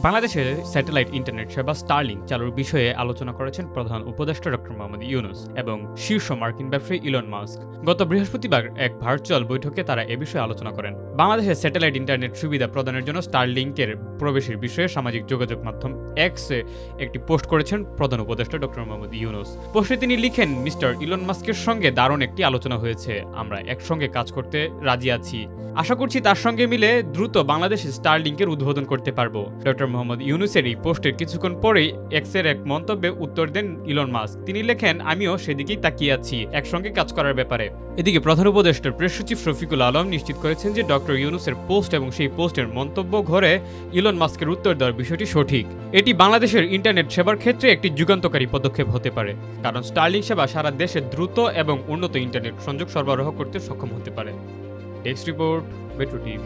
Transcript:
বাংলাদেশের satellite internet সেবা starling চালুর বিষয়ে আলোচনা করেছেন প্রধান উপদেষ্টা ডক্টর মোহাম্মদ ইউনুস এবং শীর্ষ মার্কিন ব্যবসায়ী ইলন মাস্ক গত বৃহস্পতিবার এক ভার্চুয়াল বৈঠকে তারা এ বিষয়ে আলোচনা করেন। বাংলাদেশের স্যাটেলাইট ইন্টারনেট সুবিধা প্রদানের জন্য স্টারলিংকের প্রবেশের বিষয়ে সামাজিক যোগাযোগ মাধ্যম এক্সে একটি পোস্ট করেছেন প্রধান উপদেষ্টা ডক্টর মোহাম্মদ ইউনুস। পোস্টে তিনি লিখেন, মিস্টার ইলন মাস্কের সঙ্গে দারুণ একটি আলোচনা হয়েছে। আমরা একসঙ্গে কাজ করতে রাজি আছি। আশা করছি তার সঙ্গে মিলে দ্রুত বাংলাদেশে স্টারলিংকের উদ্বোধন করতে পারব। ডক্টর মোহাম্মদ ইউনুসের এই পোস্টের কিছুক্ষণ পরেই এক্সের এক মন্তব্যে উত্তর দেন ইলন মাস্ক। তিনি লেখেন, আমিও সেদিকেই তাকিয়ে আছি, একসঙ্গে কাজ করার ব্যাপারে। এদিকে প্রধান উপদেষ্টার প্রেস সচিব রফিকুল আলম নিশ্চিত করেছেন যে ডক্টর ইউনুসের পোস্ট এবং সেই পোস্টের মন্তব্য ঘরে ইলন মাস্কের উত্তর দেওয়ার বিষয়টি সঠিক। এটি বাংলাদেশের ইন্টারনেট সেবার ক্ষেত্রে একটি যুগান্তকারী পদক্ষেপ হতে পারে, কারণ স্টার্লিং সেবা সারা দেশে দ্রুত এবং উন্নত ইন্টারনেট সংযোগ সরবরাহ করতে সক্ষম হতে পারে। Dex Report, Metro TV.